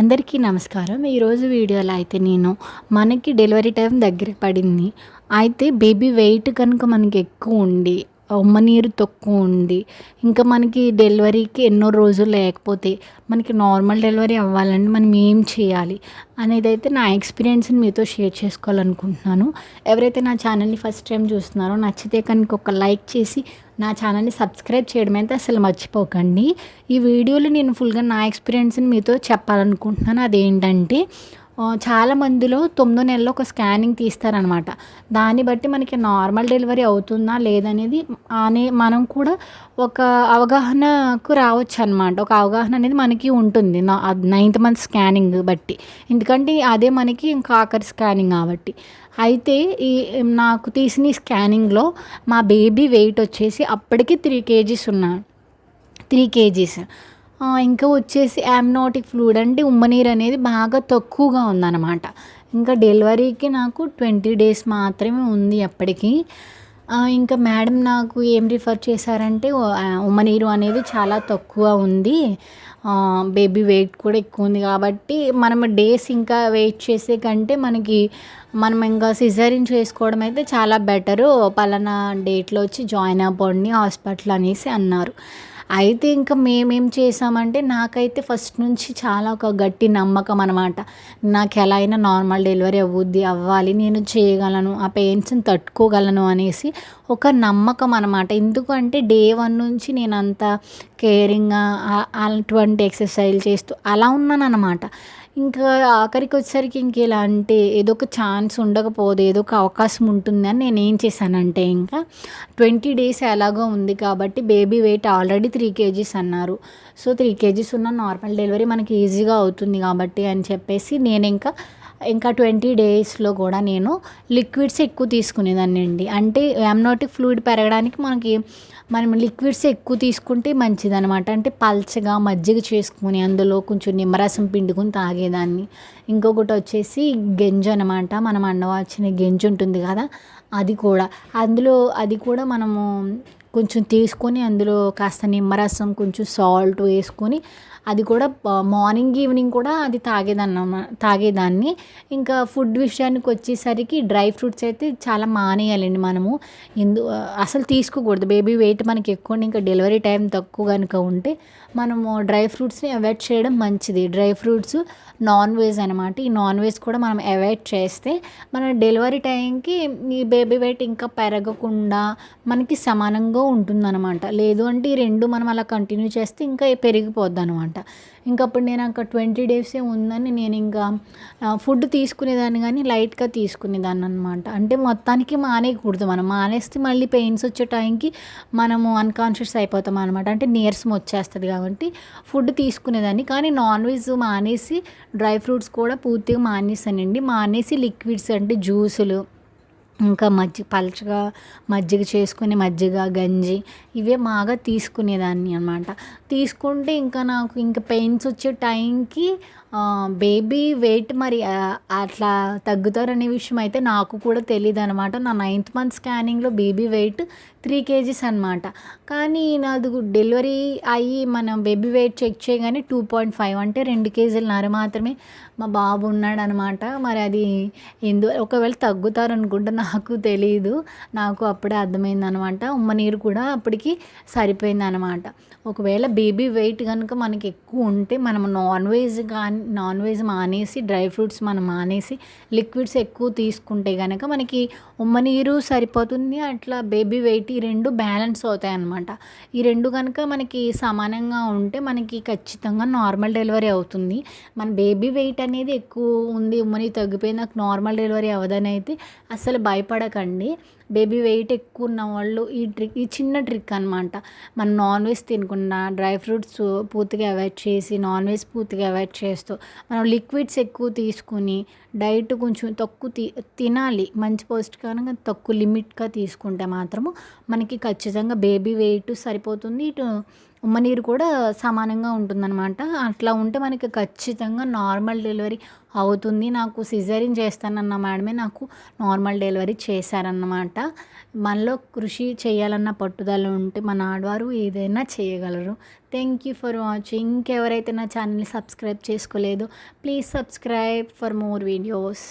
అందరికీ నమస్కారం. ఈరోజు వీడియోలో అయితే నేను మనకి డెలివరీ టైం దగ్గర పడింది. అయితే బేబీ వెయిట్ కనుక మనకి ఎక్కువ ఉండి ఉమ్మ నీరు తక్కువ ఉంది ఇంకా మనకి డెలివరీకి ఎన్నో రోజులు లేకపోతే మనకి నార్మల్ డెలివరీ అవ్వాలంటే మనం ఏం చేయాలి అనేది అయితే నా ఎక్స్పీరియన్స్ని మీతో షేర్ చేసుకోవాలనుకుంటున్నాను. ఎవరైతే నా ఛానల్ని ఫస్ట్ టైం చూస్తున్నారో నచ్చితే కనుక ఒక లైక్ చేసి నా ఛానల్ని సబ్స్క్రైబ్ చేయడం అయితే అసలు మర్చిపోకండి. ఈ వీడియోలో నేను ఫుల్గా నా ఎక్స్పీరియన్స్ని మీతో చెప్పాలనుకుంటున్నాను. అదేంటంటే చాలా మందిలో తొమ్మిదో నెలలో ఒక స్కానింగ్ తీస్తారనమాట. దాన్ని బట్టి మనకి నార్మల్ డెలివరీ అవుతుందా లేదనేది అనే మనం కూడా ఒక అవగాహనకు రావచ్చు అనమాట ఒక అవగాహన అనేది మనకి ఉంటుంది. నైన్త్ మంత్ స్కానింగ్ బట్టి. ఎందుకంటే అదే మనకి ఇంకా ఆఖరి స్కానింగ్ కాబట్టి. అయితే ఈ నాకు తీసిన స్కానింగ్లో మా బేబీ వెయిట్ వచ్చేసి అప్పటికి త్రీ కేజీస్ ఉన్నా త్రీ కేజీస్. ఇంకా వచ్చేసి యామ్నోటిక్ ఫ్లూయిడ్ అంటే ఉమ్మనీరు అనేది బాగా తక్కువగా ఉందన్నమాట. ఇంకా డెలివరీకి నాకు ట్వంటీ డేస్ మాత్రమే ఉంది అప్పటికి. ఇంకా మేడం నాకు ఏం రిఫర్ చేశారంటే ఉమ్మనీరు అనేది చాలా తక్కువ ఉంది. బేబీ వెయిట్ కూడా ఎక్కువ ఉంది కాబట్టి మనం డేస్ ఇంకా వెయిట్ చేసే కంటే మనకి మనం ఇంకా సిజరిన్ చేసుకోవడం అయితే చాలా బెటరు. పలానా డేట్లో వచ్చి జాయిన్ అవ్వండి హాస్పిటల్ అనేసి అన్నారు. అయితే ఇంకా మేమేం చేసామంటే నాకైతే ఫస్ట్ నుంచి చాలా ఒక గట్టి నమ్మకం అనమాట నాకు ఎలా అయినా నార్మల్ డెలివరీ అవ్వుద్ది అవ్వాలి నేను చేయగలను ఆ పెయిన్స్ని తట్టుకోగలను అనేసి ఒక నమ్మకం అనమాట ఎందుకంటే డే వన్ నుంచి నేను అంత కేరింగ్గా అటువంటి ఎక్సర్సైజ్ చేస్తూ అలా ఉన్నాను అనమాట ఇంకా ఆఖరికి వచ్చేసరికి ఇంక ఇలా అంటే ఏదో ఒక ఛాన్స్ ఉండకపోదు ఏదో ఒక అవకాశం ఉంటుంది అని నేను ఏం చేశానంటే ఇంకా ట్వంటీ డేస్ ఎలాగో ఉంది కాబట్టి baby weight already three kgs అన్నారు. సో త్రీ కేజీస్ ఉన్న నార్మల్ డెలివరీ మనకి ఈజీగా అవుతుంది కాబట్టి అని చెప్పేసి నేను ఇంకా ఇంకా ట్వంటీ డేస్లో కూడా నేను లిక్విడ్స్ ఎక్కువ తీసుకునేదాన్ని అండి అంటే యామ్నోటిక్ ఫ్లూయిడ్ పెరగడానికి మనకి మనం లిక్విడ్స్ ఎక్కువ తీసుకుంటే మంచిదనమాట అంటే పల్చగా మజ్జిగ చేసుకుని అందులో కొంచెం నిమ్మరసం పిండుకొని తాగేదాన్ని. ఇంకొకటి వచ్చేసి గెంజు అనమాట మనం అండవాల్సిన గెంజు ఉంటుంది కదా అది కూడా. అందులో అది కూడా మనము కొంచెం తీసుకొని అందులో కాస్త నిమ్మరసం కొంచెం సాల్ట్ వేసుకొని అది కూడా మార్నింగ్ ఈవినింగ్ కూడా అది తాగేదాన్ని తాగేదాన్ని. ఇంకా ఫుడ్ విషయానికి వచ్చేసరికి డ్రై ఫ్రూట్స్ అయితే చాలా మానేయాలండి మనము. ఎందు అసలు తీసుకోకూడదు. బేబీ వెయిట్ మనకి ఎక్కువ ఇంకా డెలివరీ టైం తక్కువ కనుక ఉంటే మనము డ్రై ఫ్రూట్స్ని అవాయిడ్ చేయడం మంచిది. డ్రై ఫ్రూట్స్ నాన్ వెజ్ అనమాట ఈ నాన్ వెజ్ కూడా మనం అవాయిడ్ చేస్తే మన డెలివరీ టైంకి ఈ బేబీ వెయిట్ ఇంకా పెరగకుండా మనకి సమానంగా ఉంటుందన్నమాట. లేదు అంటే ఈ రెండు మనం అలా కంటిన్యూ చేస్తే ఇంకా పెరిగిపోద్ది అనమాట ఇంకా అప్పుడు నేను అక్కడ ట్వంటీ డేసే ఉందని నేను ఇంకా ఫుడ్ తీసుకునేదాన్ని కానీ లైట్గా తీసుకునేదాన్ని అనమాట అంటే మొత్తానికి మానేయకూడదు మనం. మానేస్తే మళ్ళీ పెయిన్స్ వచ్చే టైంకి మనము అన్కాన్షియస్ అయిపోతాం అనమాట అంటే నీరసం వచ్చేస్తుంది కాబట్టి ఫుడ్ తీసుకునేదాన్ని. కానీ నాన్ వెజ్ మానేసి డ్రై ఫ్రూట్స్ కూడా పూర్తిగా మానేసానండి. మానేసి లిక్విడ్స్ అంటే జ్యూసులు ఇంకా మజ్జిగ పలచగా మజ్జిగ చేసుకుని మజ్జిగ గంజి ఇవే బాగా తీసుకునేదాన్ని అనమాట తీసుకుంటే ఇంకా నాకు ఇంకా పెయిన్స్ వచ్చే టైంకి బేబీ వెయిట్ మరి అట్లా తగ్గుతారనే విషయం అయితే నాకు కూడా తెలియదు అనమాట నా నైన్త్ మంత్ స్కానింగ్లో బేబీ వెయిట్ త్రీ కేజీస్ అనమాట కానీ నాది డెలివరీ అయ్యి మనం బేబీ వెయిట్ చెక్ చేయగానే టూ పాయింట్ ఫైవ్ అంటే రెండు కేజీలన్నర మాత్రమే మా బాబు ఉన్నాడు అనమాట మరి అది ఎందు ఒకవేళ తగ్గుతారు అనుకుంటే నాకు తెలియదు నాకు అప్పుడే అర్థమైంది అనమాట ఉమ్మ నీరు కూడా అప్పటికి సరిపోయింది అనమాట ఒకవేళ బేబీ వెయిట్ కనుక మనకి ఎక్కువ ఉంటే మనం నాన్ వెజ్ కానీ నాన్ వెజ్ మానేసి డ్రై ఫ్రూట్స్ మనం మానేసి లిక్విడ్స్ ఎక్కువ తీసుకుంటే కనుక మనకి ఉమ్మ నీరు సరిపోతుంది. అట్లా బేబీ వెయిట్ ఈ రెండు బ్యాలెన్స్ అవుతాయి అన్నమాట ఈ రెండు కనుక మనకి సమానంగా ఉంటే మనకి ఖచ్చితంగా నార్మల్ డెలివరీ అవుతుంది. మన బేబీ వెయిట్ అనేది ఎక్కువ ఉంది ఉమ్మని తగ్గిపోయి నాకు నార్మల్ డెలివరీ అవ్వదని అయితే అసలు భయపడకండి. బేబీ వెయిట్ ఎక్కువ ఉన్న వాళ్ళు ఈ ట్రిక్ ఈ చిన్న ట్రిక్ అనమాట మనం నాన్ వెజ్ తినకుండా డ్రై ఫ్రూట్స్ పూర్తిగా అవాయిడ్ చేసి నాన్ వెజ్ పూర్తిగా అవాయిడ్ చేస్తూ మనం లిక్విడ్స్ ఎక్కువ తీసుకుని డైట్ కొంచెం తక్కువ తి తినాలి. మంచి పౌష్టికారంగా తక్కువ లిమిట్గా తీసుకుంటే మాత్రము మనకి ఖచ్చితంగా బేబీ వెయిట్ సరిపోతుంది. ఇటు ఉమ్మ నీరు కూడా సమానంగా ఉంటుందన్నమాట. అట్లా ఉంటే మనకి ఖచ్చితంగా నార్మల్ డెలివరీ అవుతుంది. నాకు సిజేరియన్ చేస్తానన్న మేడమే నాకు నార్మల్ డెలివరీ చేశారన్నమాట. మనలో కృషి చేయాలన్న పట్టుదల ఉంటే మన ఆడవారు ఏదైనా చేయగలరు. థ్యాంక్ యూ ఫర్ వాచింగ్ ఇంకెవరైతే నా ఛానల్ని సబ్స్క్రైబ్ చేసుకోలేదు please subscribe for more videos